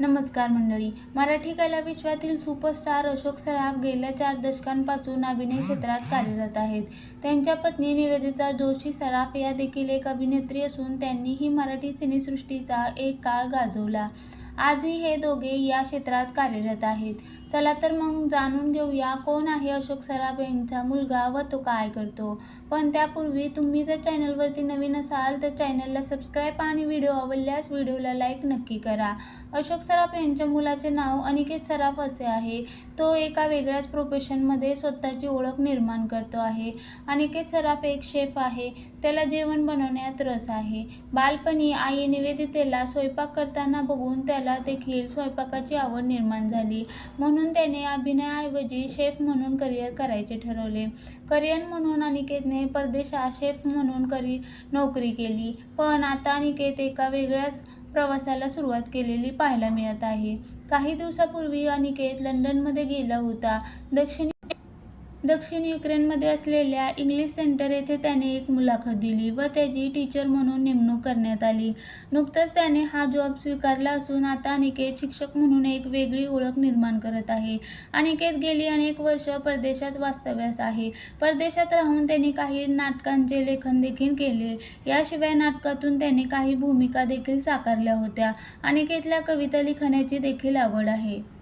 नमस्कार मंडळी. मराठी कला विश्वातील सुपरस्टार अशोक सराफ गेल्या चार दशकांपासून अभिनय क्षेत्रात कार्यरत आहेत. त्यांच्या पत्नी निवेदिता जोशी सराफ या देखील एक अभिनेत्री असून त्यांनीही मराठी सिनेसृष्टीचा एक काळ गाजवला. आजही हे दोघे या क्षेत्रात कार्यरत आहेत. चला तर मग जाणून घेऊया कोण आहे अशोक सराफ यांचा मुलगा व तो काय करतो. पण त्यापूर्वी तुम्ही जर चॅनलवरती नवीन असाल तर चॅनलला सबस्क्राईब आणि व्हिडिओ आवडल्यास व्हिडिओला लाईक नक्की करा. अशोक सराफ यांच्या मुलाचे नाव अनिकेत सराफ असे आहे. तो एका वेगळ्याच प्रोफेशनमध्ये स्वतःची ओळख निर्माण करतो आहे. अनिकेत सराफ एक शेफ आहे. त्याला जेवण बनवण्यात रस आहे. बालपणी आई निवेदितेला स्वयंपाक करताना बघून त्याला देखील स्वयंपाकाची आवड निर्माण झाली. म्हणून त्याने अभिनयाऐवजी शेफ म्हणून करिअर करायचे ठरवले. करिअर म्हणून अनिकेतने परदेशात शेफ म्हणून करी नोकरी केली. पण आता अनिकेत एका वेगळ्याच प्रवासाला सुरुवात केलेली पाहायला मिळत आहे. काही दिवसापूर्वी अनिकेत लंडनमध्ये गेला होता. दक्षिण दक्षिण युक्रेनमध्ये असलेल्या इंग्लिश सेंटर येथे त्याने एक मुलाखत दिली व त्याची टीचर म्हणून नेमणूक करण्यात आली. नुकतंच त्याने हा जॉब स्वीकारला असून आता अनिकेत शिक्षक म्हणून एक वेगळी ओळख निर्माण करत आहे. अनिकेत गेली अनेक वर्ष परदेशात वास्तव्यास आहे. परदेशात राहून त्यांनी काही नाटकांचे लेखन देखील केले. याशिवाय नाटकातून त्याने काही भूमिका देखील साकारल्या होत्या. अनिकेतला कविता लिखाण्याची देखील आवड आहे.